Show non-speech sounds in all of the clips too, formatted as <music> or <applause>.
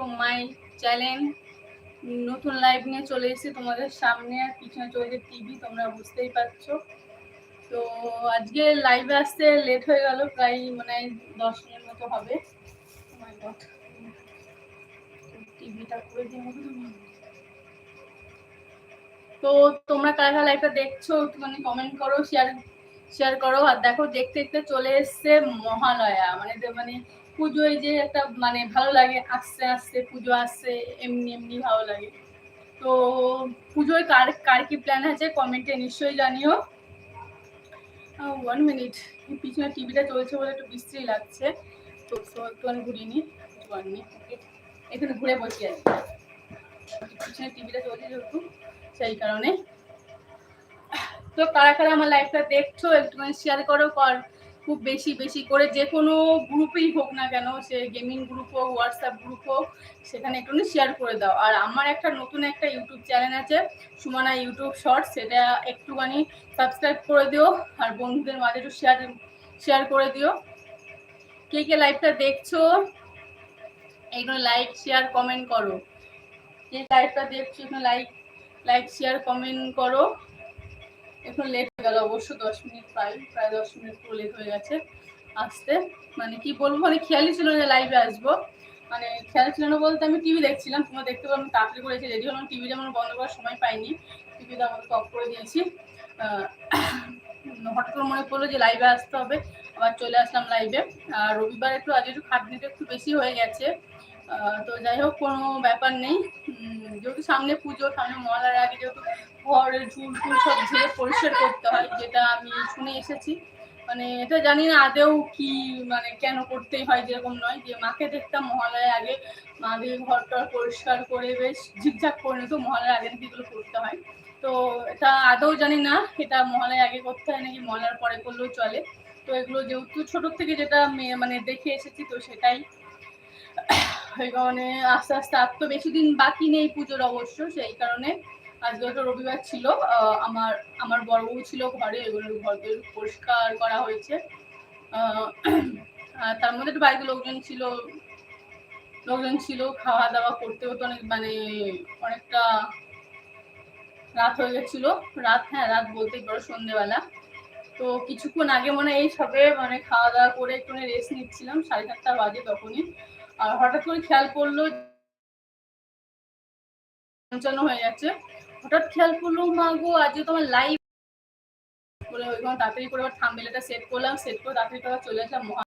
Two my channel নতুন live নিয়ে চলে এসেছি তোমাদের সামনে আর পিছনে চলছে টিভি তোমরা বুঝতেই পারছ। তো আজকে লাইভে আসতে লেট হয়ে গেল, প্রায় মানে দশ মিনিট মতো হবে। দিয়ে তো? তোমরা কারা কারা লাইভটা দেখছ, একটুখানি কমেন্ট করো শেয়ার শেয়ার করো। আর দেখো, দেখতে দেখতে চলে এসছে মহালয়া। মানে মানে পুজোয় যে একটা মানে ভালো লাগে পুজো আসছে, এমনি এমনি ভালো লাগে। তো পুজোয় কার কার কি প্ল্যান আছে কমেন্টে নিশ্চয়ই জানিও। ওয়ান মিনিট পিছনে টিভিটা চলছে বলে একটু বিশ্রী লাগছে। তো একটুখানি ঘুরিয়ে নিই ওয়ান মিনিট এখানে ঘুরে বসি আর পিছনে টিভিটা চলছে যেহেতু, সেই কারণে। তো কারা কারা আমার লাইফটা দেখছ, একটুখানি শেয়ার করো, কর। খুব বেশি বেশি করে যে কোনো গ্রুপেই হোক না কেন, সে গেমিং গ্রুপ হোক হোয়াটসঅ্যাপ গ্রুপ হোক, সেখানে একটুখানি শেয়ার করে দাও। আর আমার একটা নতুন একটা ইউটিউব চ্যানেল আছে, সুমানা ইউটিউব শর্ট সেটা একটুখানি সাবস্ক্রাইব করে দিও, আর বন্ধুদের মাঝে একটু শেয়ার শেয়ার করে দিও। কে কে লাইভটা দেখছ একটু লাইক শেয়ার কমেন্ট করো। কে লাইভটা দেখছ একটু লাইক লাইক শেয়ার কমেন্ট করো। এখন লেট হয়ে গেল, অবশ্য দশ মিনিট প্রায় প্রায় দশ মিনিট পুরো লেট হয়ে গেছে আসতে। মানে কি বলব মানে খেয়ালই ছিল যে লাইভে আসব। মানে খেয়াল ছিল না বলতে আমি টিভি দেখছিলাম, তোমরা দেখতে পাবো আমি তাড়াতাড়ি করেছি রেডি হলাম। টিভিটা আমার বন্ধ করার সময় পাইনি। টিভিটা আমাকে অফ করে দিয়েছি। হঠাৎ করে মনে পড়ল যে লাইভে আসতে হবে। আবার চলে আসলাম লাইভে আর রবিবার একটু, আজ একটু খাটনিটা একটু বেশি হয়ে গেছে। তো যাই হোক, কোনো ব্যাপার নেই। যেহেতু সামনে পুজো, সামনে মহালার আগে যেহেতু ঘরের ঝুল ফুল সব ঝেড়ে পরিষ্কার করতে হয়, যেটা আমি শুনে এসেছি। মানে এটা জানি না আদেও কি মানে কেন করতেই হয় যেরকম নয়, যে মাকে দেখতাম মহালয়ের আগে, মাকে টর পরিষ্কার করে বেশ ঝিকঝাক করে নিত মহালয়ের আগে নাকি এগুলো করতে হয়। তো এটা আদৌ জানি না, এটা মহালয়ের আগে করতে হয় নাকি মহালয়ার পরে করলেও চলে। তো এগুলো যেহেতু ছোট থেকে যেটা মানে দেখে এসেছি, তো সেটাই। কারণে আস্তে আস্তে আর তো বেশি দিন বাকি নেই পুজোর অবশ্য, সেই কারণে আজকে তো রবিবার ছিল আমার আমার বড় বউ ছিল ঘরে, এগুলো ঘরকে পরিষ্কার করা হয়েছে। তার মধ্যে একটু বাড়িতে লোকজন ছিল লোকজন ছিল খাওয়া দাওয়া করতে হতো অনেক মানে অনেকটা রাত হয়ে গেছিল। রাত হ্যাঁ রাত বলতেই পারো সন্ধেবেলা। তো কিছুক্ষণ আগে মনে এই সবে মানে খাওয়া দাওয়া করে একটু রেস্ট নিচ্ছিলাম, সাড়ে সাতটা বাজে তখনই। হঠাৎ করে খেয়াল করল পঞ্চান্ন হয়ে যাচ্ছে। হঠাৎ খেয়াল করল, মা গো, আজকে তোমার লাইভ বলে ওইখানে তাড়াতাড়ি করে আবার থামবেলাটা সেট করলাম সেট করে তাড়াতাড়ি করে চলে আসলাম মহা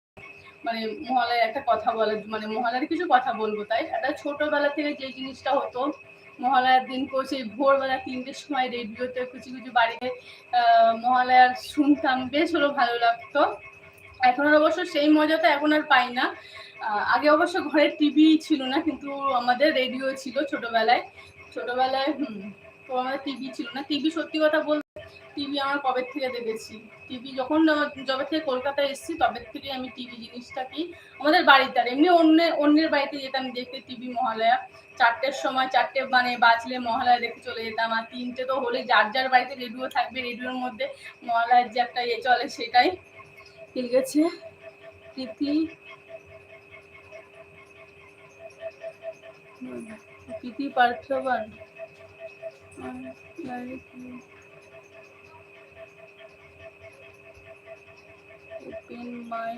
মানে মহালয়ের একটা কথা বলার মানে মহালয়ার কিছু কথা বলব তাই। একটা ছোটবেলা থেকে যে জিনিসটা হতো, মহালয়ার দিন করে সেই ভোরবেলা তিনটের সময় রেডিওতে কিছু কিছু বাড়িতে মহালয়ার শুনতাম, বেশ হলো ভালো লাগতো। এখন আর অবশ্য সেই মজাটা এখন আর পাই না। আগে অবশ্য ঘরে টিভি ছিল না, কিন্তু আমাদের রেডিও ছিল ছোটবেলায়। ছোটবেলায়, হুম, তো আমাদের টিভি ছিল না। টিভি সত্যি কথা বলতে টিভি আমার কবে থেকে দেখেছি? টিভি যখন যবে থেকে কলকাতায় এসেছি, তবে থেকে আমি টিভি জিনিসটাকেই আমাদের বাড়িতে, আর এমনি অন্য অন্যের বাড়িতে যেতাম, দেখতে টিভি মহালয়া। চারটের সময়, চারটে মানে বাজলে মহালয়া দেখে চলে যেতাম, আর তিনটে তো হলে যার যার বাড়িতে রেডিও থাকবে রেডিওর মধ্যে মহালয়ার যে একটা ইয়ে চলে সেটাই। ঠিক আছে? প্রীতি প্রীতি পার্থবান। ওপেন মাই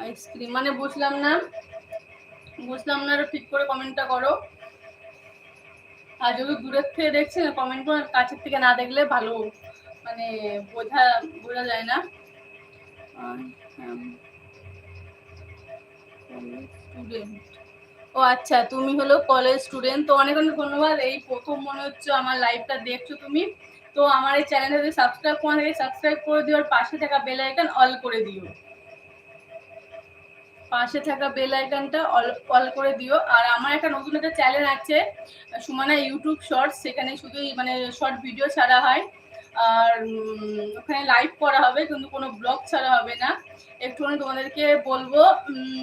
আইসক্রিম মানে বুঝলাম না বুঝলাম না, ঠিক করে কমেন্টটা করো। আর যদি দূরের থেকে দেখছেন কমেন্ট কাছের থেকে না দেখলে ভালো। মানে বোঝা বোঝা যায় না। স্টুডেন্ট ও আচ্ছা তুমি হলো কলেজ স্টুডেন্ট তো অনেক অনেক ধন্যবাদ। এই প্রথম মনে হচ্ছে আমার লাইভটা দেখছ তুমি। তো আমার এই চ্যানেলটা যদি সাবস্ক্রাইব করে থাকে সাবস্ক্রাইব করে দিও আর পাশে থাকা বেল আইকন অল করে দিও। পাশে থাকা বেল আইকনটা অল অল করে দিও। আর আমার একটা নতুন একটা চ্যানেল আছে, সুমানা ইউটিউব শর্টস, সেখানে শুধু মানে শর্ট ভিডিও ছাড়া হয়। আর ওখানে লাইভ করা হবে, কিন্তু কোনো ব্লগ ছাড়া হবে না। একটুখানি তোমাদেরকে বলব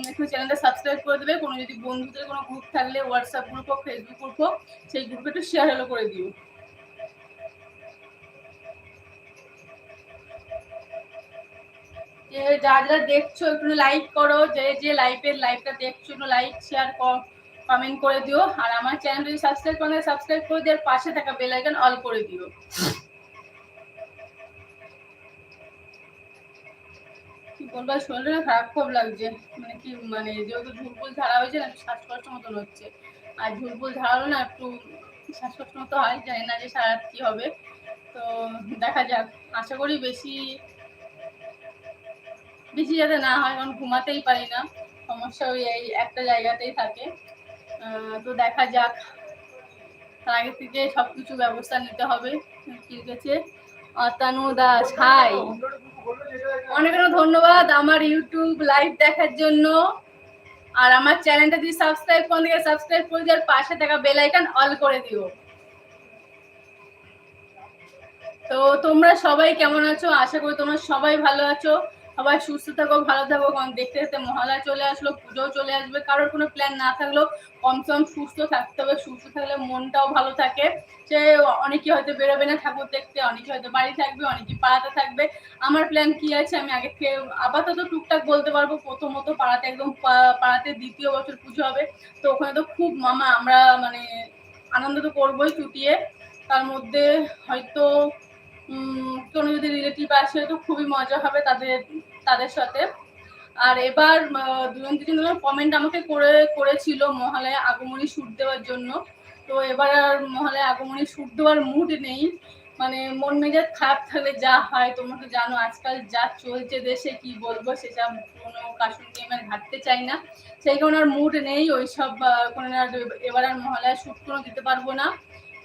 একটু চ্যানেলটা সাবস্ক্রাইব করে দেবে। কোনো যদি বন্ধুদের কোনো গ্রুপ থাকলে হোয়াটসঅ্যাপ গ্রুপ হোক ফেসবুক গ্রুপ হোক, সেই গ্রুপে একটু শেয়ার হলো করে দিও। যে যা যারা দেখছ একটু লাইক করো। যে যে লাইভের লাইভটা দেখছ, একটু লাইক শেয়ার কমেন্ট করে দিও। আর আমার চ্যানেল যদি সাবস্ক্রাইব করে সাবস্ক্রাইব করে দিয়ে পাশে থাকা বেল আইকন অল করে দিও। কি বলব শরীরটা খারাপ লাগছে। মানে কি মানে যেহেতু ঝুলপুল ঝাড়া হয়েছে না, শ্বাসকষ্ট মতন হচ্ছে। আর ঝুলপুল ঝাড়ালো না, একটু শ্বাসকষ্ট মতো হয়, জানি না যে সারা কি হবে। তো দেখা যাক, আশা করি বেশি বেশি যাতে না হয়, কারণ ঘুমাতেই পারি না। সমস্যা ওই এই একটা জায়গাতেই থাকে। তো দেখা যাক। তার আগে থেকে সব কিছু ব্যবস্থা নিতে হবে। ঠিক আছে। অতানু দাস, হাই। অনেক অনেক ধন্যবাদ আমার ইউটিউব লাইভ দেখার জন্য। আর আমার চ্যানেলটা যদি সাবস্ক্রাইব কোন থেকে সাবস্ক্রাইব করে দিও পাশে থাকা বেল আইকন অল করে দিও। তো তোমরা সবাই কেমন আছো? আশা করি তোমরা সবাই ভালো আছো। সবাই সুস্থ থাকো, ভালো থাকো, কারণ দেখতে দেখতে মহালয়া চলে আসলো, পুজোও চলে আসবে। কারোর কোনো প্ল্যান না থাকলেও কমসে কম সুস্থ থাকতে হবে। সুস্থ থাকলে মনটাও ভালো থাকে। সে অনেকে হয়তো বেরোবে না, ঠাকুর দেখতে অনেকে হয়তো বাড়ি থাকবে অনেকে পাড়াতে থাকবে। আমার প্ল্যান কি আছে? আমি আগে থেকে আপাতত টুকটাক বলতে পারব। প্রথমত পাড়াতে একদম পাড়াতে দ্বিতীয় বছর পুজো হবে। তো ওখানে তো খুব মামা, আমরা মানে আনন্দ তো করবোই চুটিয়ে। তার মধ্যে হয়তো কোনো যদি রিলেটিভ আসে তো খুবই মজা হবে তাদের তাদের সাথে। আর এবার দুজন তিনজন কমেন্ট আমাকে করে, করেছিল মহালয়া আগমনী শ্যুট দেওয়ার জন্য। তো এবার আর মহালয়া আগমনী শ্যুট দেওয়ার মুড নেই। মানে মন মেজাজ খারাপ থাকলে যা হয়, তোমরা তো জানো আজকাল যা চলছে দেশে কি বলব সেসব কোনো কাশুন নিয়ে মানে ঘাটতে চাই না। সেই কারণে আর মুড নেই, ওইসব কোনো এবার আর মহালয়া শ্যুট কোনো দিতে পারব না।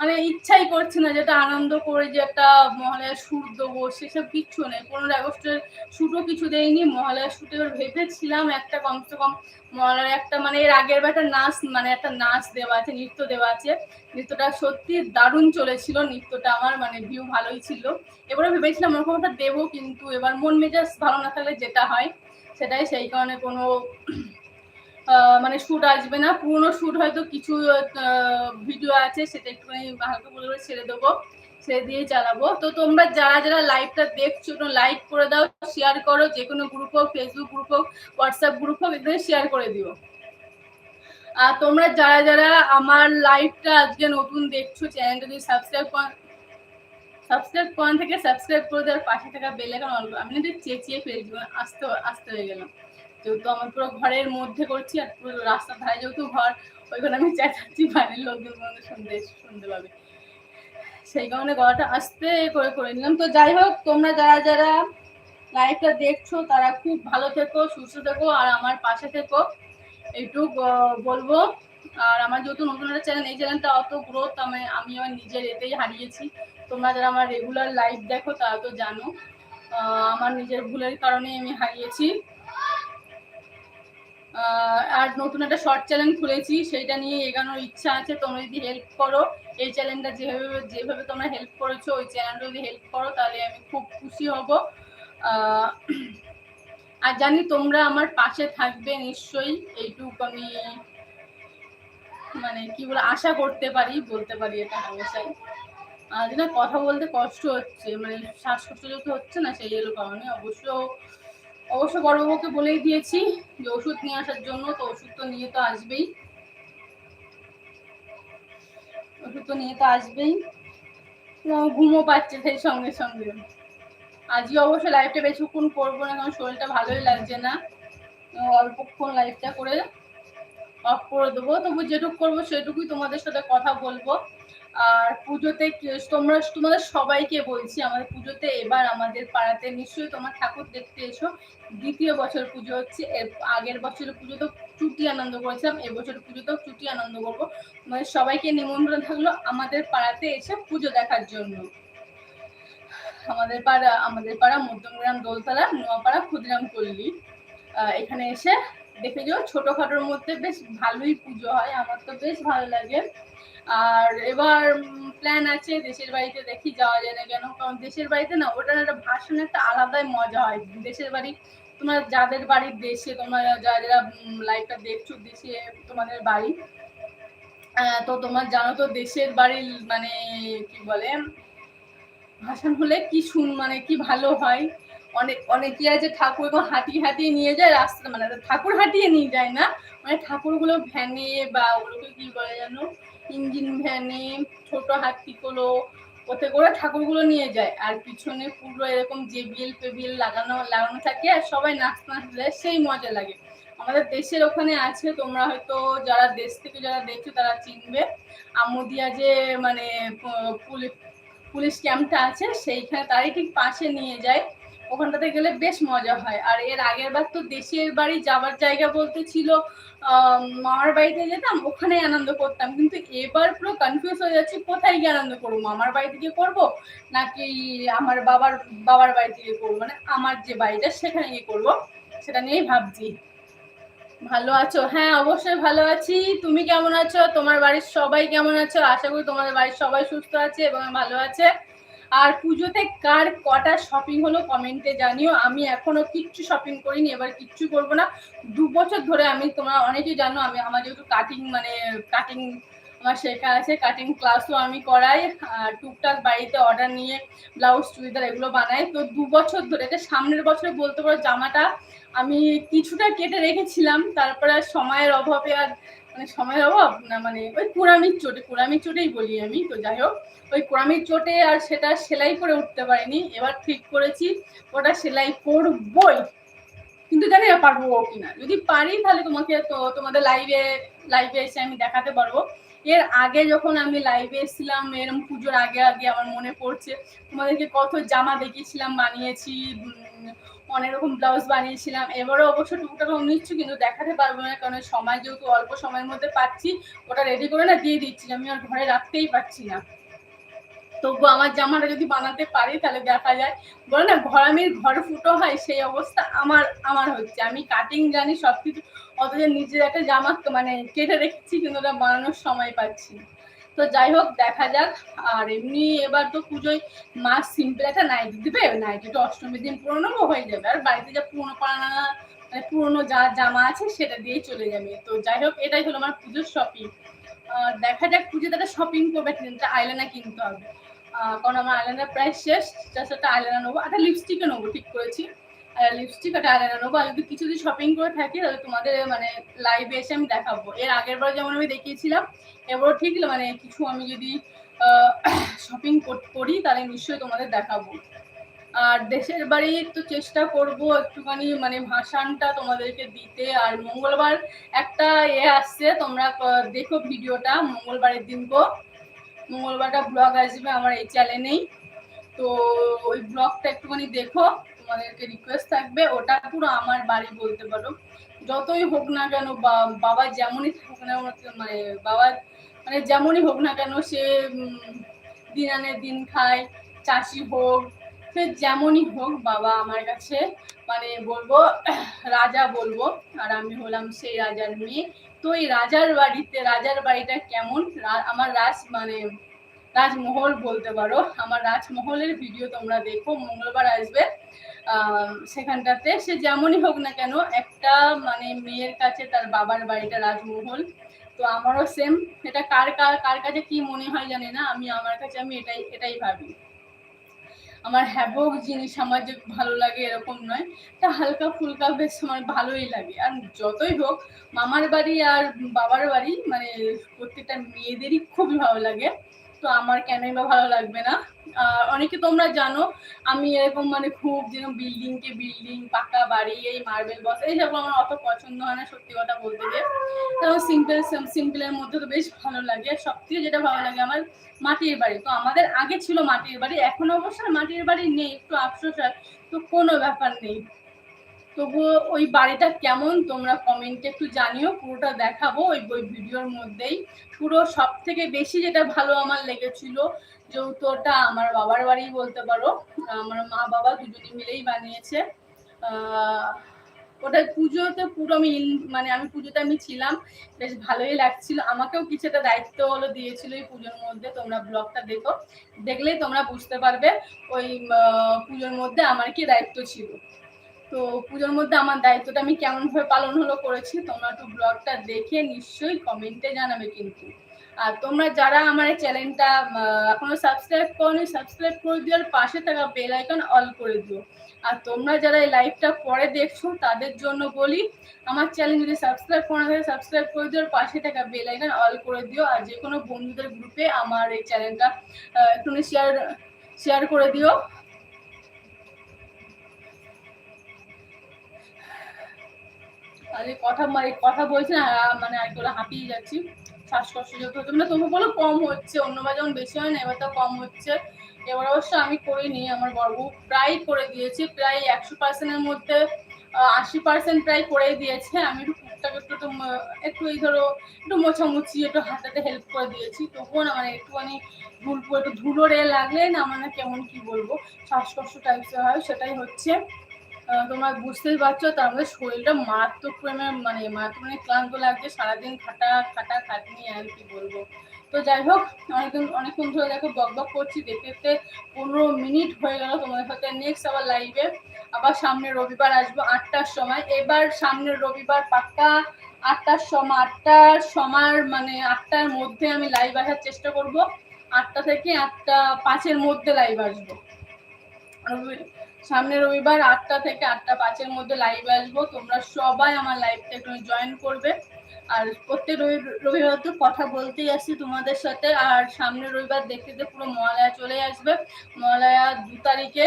মানে ইচ্ছাই করছে না, যেটা আনন্দ করে যে একটা মহালয়ার সুর দেবো, সেসব কিচ্ছু নেই। পনেরো আগস্টের শ্যুটও কিছু দেয়নি মহালয়ার শ্যুটে ভেবেছিলাম একটা কমসে কম মহালয়ার একটা মানে এর আগের একটা নাচ মানে একটা নাচ দেওয়া আছে, নৃত্য দেওয়া আছে। নৃত্যটা সত্যি দারুণ চলেছিল, নৃত্যটা আমার মানে ভিউ ভালোই ছিল। এবারে ভেবেছিলাম ওরকম একটা দেবো, কিন্তু এবার মন মেজাজ ভালো না থাকলে যেটা হয়, সেটাই সেই কারণে কোনো মানে শ্যুট আসবে না। পুরোনো শ্যুট হয়তো কিছু ভিডিও আছে, সেটা একটুখানি হালকা বলে ছেড়ে দেবো। ছেড়ে দিয়ে চালাবো। তো তোমরা যারা যারা লাইভটা দেখছ লাইক করে দাও শেয়ার করো, যে কোনো গ্রুপ হোক ফেসবুক গ্রুপ হোক হোয়াটসঅ্যাপ গ্রুপ হোক এখানে শেয়ার করে দিও। আর তোমরা যারা যারা আমার লাইভটা আজকে নতুন দেখছ চ্যানেলটা যদি সাবস্ক্রাইব সাবস্ক্রাইব করেন থেকে সাবস্ক্রাইব করে দেওয়ার পাশে থাকা বেল অন আমি না চেঁচিয়ে ফেলছি মানে আসতে আসতে হয়ে গেলাম। যেহেতু আমার পুরো ঘরের মধ্যে করছি আর পুরো রাস্তার ধারে যেহেতু ঘর ওইখানে আমি চেঁচাচ্ছি বাড়ির লোকজন মধ্যে শুনতে শুনতে পাবে। সেই কারণে গলাটা আস্তে করে করে নিলাম। তো যাই হোক, তোমরা যারা যারা লাইভটা দেখছ, তারা খুব ভালো থেকো, সুস্থ থেকো, আর আমার পাশে থেকো। একটু বলব। আর আমার যেহেতু নতুন একটা চ্যানেল এই চ্যানেলটা অত গ্রোথ আমি আমি আমার নিজের এতেই হারিয়েছি। তোমরা যারা আমার রেগুলার লাইভ দেখো, তারা তো জানো আমার নিজের ভুলের কারণে আমি হারিয়েছি। আর নতুন একটা শর্ট চ্যানেল খুলেছি, সেইটা নিয়ে এগানোর ইচ্ছা আছে, তোমরা যদি হেল্প করো, এই চ্যানেলটা যেভাবে যেভাবে তোমরা হেল্প করেছ, ওই চ্যানেলটা যদি হেল্প করো, তাহলে আমি খুব খুশি হব। আর জানি তোমরা আমার পাশে থাকবে নিশ্চয়ই, এইটুকু আমি মানে কি বলে, আশা করতে পারি, বলতে পারি এটা হামেশাই আর কথা বলতে কষ্ট হচ্ছে মানে শ্বাসকষ্ট যেহেতু হচ্ছে না, সেই এলো কারণে অবশ্য অবশ্য বড়বাবুকে বলেই দিয়েছি যে ওষুধ নিয়ে আসার জন্য তো ওষুধ তো নিয়ে তো আসবেই। ওষুধ তো নিয়ে তো আসবেই। ঘুমও পাচ্ছে সেই সঙ্গে সঙ্গে। আজকে অবশ্য লাইফটা বেশিক্ষণ করব না, কারণ শরীরটা ভালোই লাগছে না। অল্পক্ষণ লাইফটা করে অফ করে দেবো। তবু যেটুকু করব সেটুকুই তোমাদের সাথে কথা বলব। আর পুজোতে তোমরা, তোমাদের সবাইকে বলছি, আমাদের পুজোতে এবার আমাদের পাড়াতে নিশ্চয়ই তোমার ঠাকুর দেখতে এসো। দ্বিতীয় বছর পুজো হচ্ছে আগের বছরের পুজো তো চুটি আনন্দ করেছিলাম, এবছর পুজোতেও চুটি আনন্দ করব। তোমাদের সবাইকে নিমন্ত্রণ থাকল আমাদের পাড়াতে এসে পুজো দেখার জন্য। আমাদের পাড়া আমাদের পাড়া মধ্যমগ্রাম দোলতলা, নোয়াপাড়া, ক্ষুদিরাম পল্লী। এখানে এসে দেখে যাও ছোটখাটোর মধ্যে বেশ ভালোই পুজো হয়, আমার তো বেশ ভালো লাগে। আর এবার প্ল্যান আছে দেশের বাড়িতে দেখি যাওয়া যায় না কেন? কারণ দেশের বাড়িতে না, ওটার একটা ভাষণ, একটা আলাদাই মজা হয়। দেশের বাড়ি, তোমার যাদের বাড়ির দেশে, তোমরা যারা যারা লাইফটা দেখছ দেশে, তোমাদের বাড়ি তো তোমার জানো তো দেশের বাড়ির মানে কি বলে, ভাষণ হলে কি শুন মানে কি ভালো হয়? অনেক অনেকেই আছে ঠাকুর এবং হাঁটিয়ে হাঁটিয়ে নিয়ে যায় রাস্তা মানে ঠাকুর হাঁটিয়ে নিয়ে যায় না? মানে ঠাকুরগুলো ভ্যানে বা ওগুলোকে কি বলে জানো ইঞ্জিন ভ্যানে ছোট হাতিগুলো ওতে করে ঠাকুরগুলো নিয়ে যায়। আর পিছনে পুরো এরকম জেবিএল পেবিএল লাগানো লাগানো থাকে আর সবাই নাচ নাচ দেয়, সেই মজা লাগে। আমাদের দেশের ওখানে আছে, তোমরা হয়তো যারা দেশ থেকে যারা দেখছ তারা চিনবে। আমুদিয়া যে মানে পুলিশ ক্যাম্পটা আছে, সেইখানে তারই ঠিক পাশে নিয়ে যায়। ওখানটাতে গেলে বেশ মজা হয়। আর এর আগের বার তো দেশের বাড়ি যাবার জায়গা বলতে ছিল মামার বাড়িতে যেতাম ওখানে আনন্দ করতাম। কিন্তু এবার পুরো কনফিউজ হয়ে যাচ্ছি, কোথায় গিয়ে আনন্দ করব? মামার বাড়িতে গিয়ে করব? নাকি আমার বাবার বাবার বাড়িতে গিয়ে করব? মানে আমার যে বাড়িটা, সেখানে গিয়ে করব? সেটা নিয়েই ভাবছি। ভালো আছো? হ্যাঁ অবশ্যই ভালো আছি। তুমি কেমন আছো? তোমার বাড়ির সবাই কেমন আছো? আশা করি তোমাদের বাড়ির সবাই সুস্থ আছে এবং ভালো আছে। আর পুজোতে কার কটা শপিং হলো কমেন্টে জানিও। আমি এখনও কিচ্ছু শপিং করিনি, এবার কিচ্ছু করব না। দু বছর ধরে আমি তোমরা অনেকেই জানো, আমি আমার যেহেতু কাটিং মানে কাটিং আমার শেখা আছে কাটিং ক্লাসও আমি করাই, আর টুকটাক বাড়িতে অর্ডার নিয়ে ব্লাউজ চুড়িদার এগুলো বানাই। তো দু বছর ধরে এটা সামনের বছরে বলতে পারো জামাটা আমি কিছুটা কেটে রেখেছিলাম, তারপরে সময়ের অভাবে আর মানে সময়ের অভাব? না মানে ওই কুড়ামির চোটে, কুড়ামির চোটেই বলি আমি, তো যাই হোক, ওই কুড়ামির চোটে আর সেটা সেলাই করে উঠতে পারিনি। এবার ঠিক করেছি, ওটা সেলাই করবই। কিন্তু জানি না পারব কিনা। যদি পারি তাহলে তোমাকে তো তোমাদের লাইভে লাইভে এসে আমি দেখাতে পারব। এর আগে যখন আমি লাইভে এসেছিলাম, এরম পুজোর আগে আগে আমার মনে পড়ছে, তোমাদেরকে কত জামা দেখিয়েছিলাম, বানিয়েছি অনেক রকম ব্লাউজ বানিয়েছিলাম। এবারও অবশ্য টুকটাক নিচ্ছি, কিন্তু দেখাতে পারব না, কারণ সময় যেহেতু অল্প সময়ের মধ্যে পাচ্ছি, ওটা রেডি করে না দিয়ে দিচ্ছি, আমি আর ঘরে রাখতেই পারছি না। তবু আমার জামাটা যদি বানাতে পারি, তাহলে দেখা যায়। বলে না, ঘর আমি ঘর ফুটো হয়, সেই অবস্থা আমার আমার হচ্ছে। আমি কাটিং জানি সব কিছু অথচ নিজের একটা জামা মানে কেটে রেখেছি, কিন্তু ওটা বানানোর সময় পাচ্ছি না। তো যাই হোক, দেখা যাক। আর এমনি এবার তো পুজোয় মা সিম্পল একটা নাইটি দিবে। নাইটিটা অষ্টমীর দিন পুরোনো হয়ে যাবে। আর বাড়িতে যা পুরোনো পাড়ানা মানে পুরোনো যা জামা আছে, সেটা দিয়েই চলে যাবে। তো যাই হোক, এটাই হলো আমার পুজোর শপিং দেখা যাক, পুজোতে একটা শপিং করবে কিন্তু আইলানা কিনতে হবে। কারণ আমার আইলাইনার প্রায় শেষ জাস্ট একটা আইলাইনার নেব, একটা লিপস্টিকও নেব, ঠিক করেছি। লিপস্টিক একটা আইলাইনার নেব। আর যদি কিছু যদি শপিং করে থাকি, তাহলে তোমাদের মানে লাইভে এসে আমি দেখাবো। এর আগের বার যেমন আমি দেখিয়েছিলাম, এবারও ঠিক মানে কিছু আমি যদি শপিং <coughs> করি তাহলে নিশ্চয়ই তোমাদের দেখাবো। আর দেশের বাড়ি তো চেষ্টা করব একটুখানি মানে ভাষানটা তোমাদেরকে দিতে। আর মঙ্গলবার একটা এ আসছে, তোমরা দেখো ভিডিওটা, মঙ্গলবারের দিন গো। মঙ্গলবারটা ব্লগ আসবে আমার এই চ্যানেলেই তো ওই ব্লগটা একটুখানি দেখো। তোমাদেরকে রিকোয়েস্ট থাকবে, ওটা পুরো আমার বাড়ি বলতে পারো। যতই হোক না কেন বাবা যেমনই থাকুক না মানে বাবা মানে যেমনই হোক না কেন সে দিন আনে দিন খায়, চাষি হোক, সে যেমনই হোক বাবা আমার কাছে মানে বলব, রাজা বলব, আর আমি হলাম সেই রাজার মেয়ে। তো এই রাজার বাড়িতে, রাজার বাড়িটা কেমন? আমার রাজ মানে রাজমহল বলতে পারো। আমার রাজমহলের ভিডিও তোমরা দেখো, মঙ্গলবার আসবে। সেখানটাতে। সে যেমনই হোক না কেন, একটা মানে মেয়ের কাছে তার বাবার বাড়িটা রাজমহল। তো আমারও সেম এটা কার কার কার কাছে কি মনে হয় জানি না। আমি, আমার কাছে আমি এটাই এটাই ভাবি। আমার হ্যাবক জিনিস আমার যে ভালো লাগে এরকম নয়। তা হালকা ফুলকা বেশ আমার ভালোই লাগে। আর যতই হোক, মামার বাড়ি আর বাবার বাড়ি মানে প্রত্যেকটা মেয়েদেরই খুবই ভালো লাগে। তো আমার কেনই বা ভালো লাগবে না। অনেকে তোমরা জানো, আমি এরকম মানে খুব যেন বিল্ডিং কে বিল্ডিং পাকা বাড়ি, এই মার্বেল বস এইসব আমার অত পছন্দ হয় না সত্যি কথা বলতে গিয়ে। তেমন সিম্পল সিম্পলের মধ্যে তো বেশ ভালো লাগে। সব থেকে যেটা ভালো লাগে আমার মাটির বাড়ি। তো আমাদের আগে ছিল মাটির বাড়ি, এখন অবশ্য মাটির বাড়ি নেই, একটু আফসোস হয়। তো কোনো ব্যাপার নেই। তবুও ওই বাড়িটা কেমন তোমরা কমেন্টে একটু জানিও, পুরোটা দেখাবো ওই ওই ভিডিওর মধ্যেই। পুরো সব থেকে বেশি যেটা ভালো আমার লেগেছিল যেহেতু ওটা আমার বাবার বাড়ি বলতে পারো। আমার মা বাবা দুজনে মিলেই বানিয়েছে। ওটা পুজোতে পুরো আমি মানে আমি পুজোতে আমি ছিলাম, বেশ ভালোই লাগছিল। আমাকেও কিছু একটা দায়িত্ব হলো দিয়েছিল এই পুজোর মধ্যে, তোমরা ব্লগটা দেখো। দেখলেই তোমরা বুঝতে পারবে ওই পুজোর মধ্যে আমার কি দায়িত্ব ছিল। তো পুজোর মধ্যে আমার দায়িত্বটা আমি কেমন ভাবে পালন হলো করেছি, তোমরা একটু ব্লগটা দেখে নিশ্চয়ই কমেন্টে জানাবে কিন্তু। আর তোমরা যারা আমার এই চ্যানেলটা এখনও সাবস্ক্রাইব করনি সাবস্ক্রাইব করে দিও আর পাশে থাকা বেল আইকন অল করে দিও। আর তোমরা যারা এই লাইভটা পরে দেখছ, তাদের জন্য বলি, আমার চ্যানেল যদি সাবস্ক্রাইব করে থাকে সাবস্ক্রাইব করে দিও আর পাশে থাকা বেল আইকন অল করে দিও। আর যে কোনো বন্ধুদের গ্রুপে আমার এই চ্যানেলটা একটু শেয়ার শেয়ার করে দিও। এই কথা মানে কথা বলছি না মানে আর কি হাঁপিয়ে যাচ্ছি। শ্বাসকষ্ট যেহেতু হচ্ছে মানে তবু বলো কম হচ্ছে অন্যবার যেমন বেশি হয় না, এবার তো কম হচ্ছে। এবার অবশ্য আমি করিনি, আমার বড় প্রায় করে দিয়েছি, প্রায় একশো পার্সেন্টের মধ্যে আশি পার্সেন্ট প্রায় করেই দিয়েছে। আমি একটু টুকটাক একটু একটু একটু এই ধরো, একটু মোছামুছি, একটু হাতাতে হেল্প করে দিয়েছি। তবুও না মানে একটুখানি ধুল একটু ধুলো রে লাগলে না মানে কেমন কি বলব, শ্বাসকষ্ট টাইপসের হয়, সেটাই হচ্ছে। তোমরা বুঝতেই পারছ তার মধ্যে শরীরটা মারাত্মক পরিমাণে মানে মারাত্মক মানে ক্লান্ত লাগছে, সারাদিন খাটা খাটা খাটনি আর কি বলব। তো যাই হোক, অনেকদিন, অনেকক্ষণ ধরে দেখো বক বক করছি, দেখতে দেখতে পনেরো মিনিট হয়ে গেল তোমাদের সাথে নেক্সট আবার লাইভে আবার সামনে রবিবার আসব, আটটার সময়। এবার সামনের রবিবার পাক্কা আটটার সময় আটটার সময় মানে আটটার মধ্যে আমি লাইভ আসার চেষ্টা করব। আটটা থেকে আটটা পাঁচের মধ্যে লাইভ আসব। সামনে রবিবার আটটা থেকে আটটা পাঁচের মধ্যে লাইভ আসব। তোমরা সবাই আমার লাইভটা একটু জয়েন করবে। আর প্রত্যেক রবি রবিবার তো কথা বলতেই আসছি তোমাদের সাথে। আর সামনে রবিবার দেখতে দেখতে পুরো মহালয়া চলে আসবে। মহালয়া দু তারিখে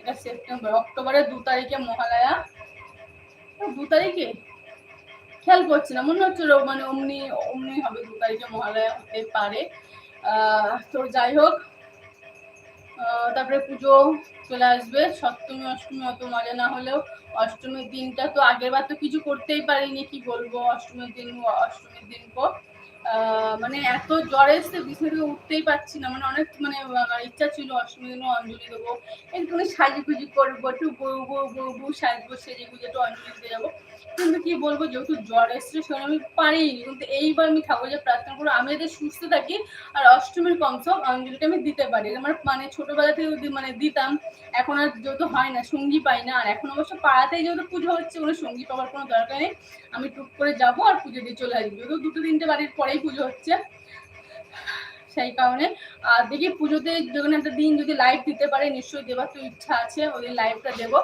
এটা সেপ্টেম্বর অক্টোবরের দু তারিখে মহালয়া। দু তারিখে? খেয়াল করছি না মনে হচ্ছে মানে অমনি অমনি হবে দু তারিখে মহালয়া হতে পারে। আহ, তো যাই হোক তারপরে পুজো চলে আসবে। সপ্তমী অষ্টমী অত মজা না হলেও অষ্টমীর দিনটা তো আগের বার তো কিছু করতেই পারিনি কি বলব? অষ্টমীর দিন অষ্টমীর দিন আহ, মানে এত জ্বর এসছে বিছানা থেকে উঠতেই পারছি না। মানে অনেক মানে ইচ্ছা ছিল অষ্টমীর দিনও অঞ্জলি দেবো। একটুখানি সাজি পুজি করব, একটু বউ বউ বউ বউ সাজবো, সেজে গুজে একটু অঞ্জলি দিতে যাব। কিন্তু কি বলব, যেহেতু জ্বর এসছে সেটা আমি পারিনি। কিন্তু এইবার আমি ঠাকুরের প্রার্থনা করব, আমি যাতে সুস্থ থাকি আর অষ্টমীর কমসম অঞ্জলিটা আমি দিতে পারি। আমার মানে ছোটবেলা থেকে মানে দিতাম, এখন আর যেহেতু হয় না, সঙ্গী পাই না। আর এখন অবশ্য পাড়াতেই যেহেতু পুজো হচ্ছে কোনো সঙ্গী পাওয়ার কোনো দরকার নেই, আমি টুক করে যাব আর পুজো দিয়ে চলে আসব। যেহেতু দুটো তিনটে বাড়ির পরেই পুজো হচ্ছে। সেই কারণে আর দেখি পুজোতে যখন একটা দিন যদি লাইভ দিতে পারে নিশ্চয়ই দেবার তো ইচ্ছা আছে ওই লাইভটা দেবো।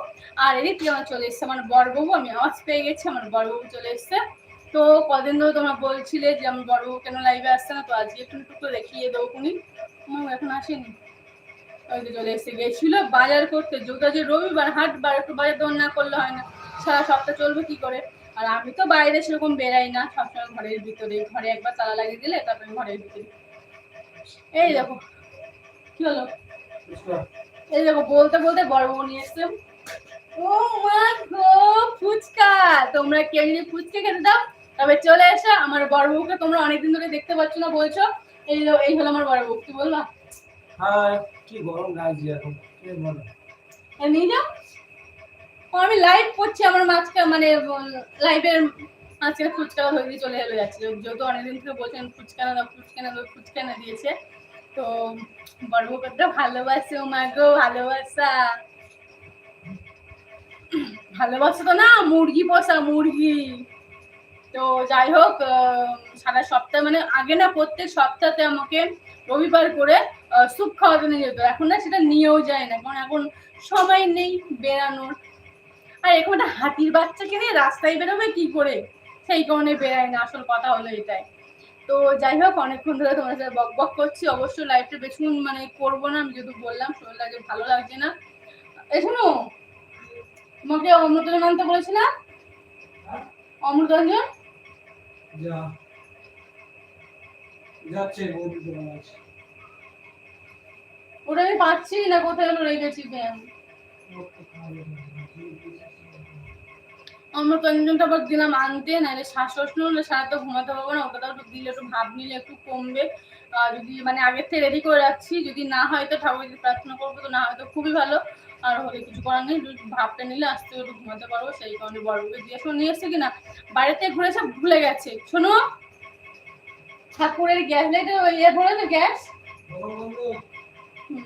আর এদিক থেকে আমার চলে এসছে আমার বড়বাবু আমি আওয়াজ পেয়ে গেছি আমার বড়বাবু চলে এসছে। তো কদিন ধরে তোমরা বলছিলে যে আমার বড়বাবু কেন লাইভে আসছে না তো আজকে একটু একটু দেখিয়ে দেবো উনি। হুম, এখন আসেনি। ওই চলে এসে গেছিল বাজার করতে। যেটা যে রবিবার হাটবার একটু বাজার দোকান না করলে হয় না সারা সপ্তাহ চলবে কি করে? আর আমি তো বাইরে সেরকম বেরাই না সবসময় ঘরের ভিতরে ঘরে একবার তালা লাগিয়ে দিলে তারপরে ঘরের ভিতরে এই দেখো কি হলো? এই দেখো বলতে বলতে বড় বউ নিয়ে এসছে। ও মা গো ফুচকা! তোমরা কেউ যদি ফুচকা খেতে দাও? তবে চলে এসো আমার বড় বউকে তোমরা অনেকদিন ধরে দেখতে পাচ্ছ না বলছো। এই হলো- এই হলো আমার বড় বউ কি বলবা? হ্যাঁ কি গরম লাগছে এখন কে বলো? এ নিয়ে যাও। আমি লাইভ করছি, আমার মাঝখানে মানে লাইভের মাঝখানে ফুচকা ধরে চলে এলো যাচ্ছে। যেহেতু অনেকদিন থেকে বলছেন ফুচকা না ফুচকা না ফুচকা না দিয়েছে। তো বড় ভালোবাসে ও মা গো, ভালোবাসা। ভালোবাসা তো না, মুরগি পোষা মুরগি। তো যাই হোক সারা সপ্তাহ মানে আগে না প্রত্যেক সপ্তাহে আমাকে রবিবার করে স্যুপ খাওয়াতে নিয়ে যেত। এখন না সেটা নিয়েও যায় না, কারণ এখন সময় নেই বেরানোর আর এখন একটা হাতির বাচ্চাকে নিয়ে রাস্তায় বেরোবে কি করে? সেই কারণে বেরায় না আসল কথা হলো এটাই। তো যাই হোক অনেকক্ষণ ধরে তোমার সাথে বক বক করছি। অবশ্যই লাইফটা বেশিক্ষণ মানে করব না আমি যেহেতু বললাম শরীরটা যে ভালো লাগছে না। এই শোনো তোমাকে অমৃতঞ্জন আনতে বলেছি না? অমৃতঞ্জন যা। যাচ্ছে আছে। ওটা আমি পাচ্ছি না কোথায় গেলো রেখেছি ব্যায়াম অমৃতঞ্জনটা আবার দিলাম আনতে নাহলে শ্বাসকষ্ট হলে সারা তো ঘুমাতে পারব না ওটা একটু দিলে একটু ভাব নিলে একটু কমবে। আর যদি মানে আগের থেকে রেডি করে রাখছি যদি না হয় তো ঠাকুর যদি প্রার্থনা করব তো না হয় তো খুবই ভালো। আর হলে কিছু করার নেই ভাবটা নিলে আস্তে একটু ঘুমাতে পারব সেই কারণে বড়কে দিয়ে শোনো নিয়ে এসছে কিনা? বাড়িতে ঘুরে সব ভুলে গেছে। শোনো ঠাকুরের গ্যাস লাইটের ইয়ে ভরে তো গ্যাস। হুম,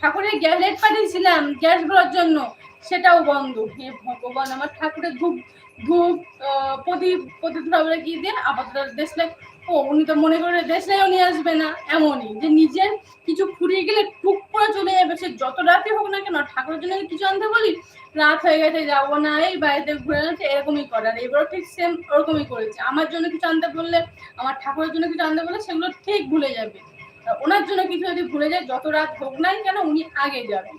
ঠাকুরের গ্যালেট পাঠিয়েছিলাম গ্যাস ভরার জন্য। সেটাও বন্ধ। হে ভগবান, আমার ঠাকুরের ধূপ ধূপ প্রদীপ প্রদীপ ধরাবে কি দিয়ে? আপাতত দেশলাই ও, উনি তো মনে করে দেশলাইও উনি আসবে না, এমনই। যে নিজের কিছু ফুরিয়ে গেলে টুক করে চলে যাবে, সে যত রাতে হোক না কেন ঠাকুরের জন্য কিছু আনতে বলি? রাত হয়ে গেছে, যাব না, এই বাড়িতে ঘুরে যাচ্ছে এরকমই করে আর এবারও ঠিক সেম ওরকমই করেছে। আমার জন্য কিছু আনতে বললে, আমার ঠাকুরের জন্য কিছু আনতে বললে, সেগুলো ঠিক ভুলে যাবে। ওনার জন্য কিছু যদি ভুলে যায়, যত রাত হোক নাই কেন, উনি আগে যাবে।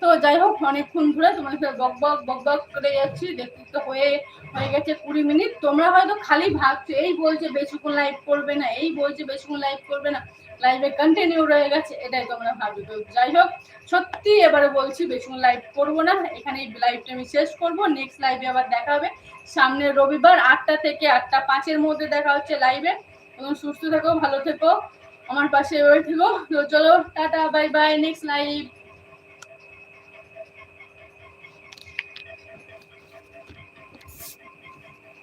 তো যাই হোক, অনেকক্ষণ ধরে তোমাদের বক বক বক বক করে যাচ্ছি। দেখতে তো হয়ে হয়ে গেছে কুড়ি মিনিট। তোমরা হয়তো খালি ভাবছ, এই বলছে বেশিক্ষণ লাইভ করবে না, এই বলছে বেশিক্ষণ লাইভ করবে না। লাইভে কন্টিনিউ রয়ে গেছে, এটাই তোমরা ভাবছ। তো যাই হোক, সত্যি এবারে বলছি বেশিক্ষণ লাইভ করব না। এখানে এই লাইভটা আমি শেষ করব। নেক্সট লাইভে আবার দেখা হবে। সামনের রবিবার আটটা থেকে আটটা পাঁচের মধ্যে দেখা হচ্ছে লাইভে এবং সুস্থ থেকো, ভালো থেকো, আমার পাশে এবার থেকো। তো চলো, tata bye bye next live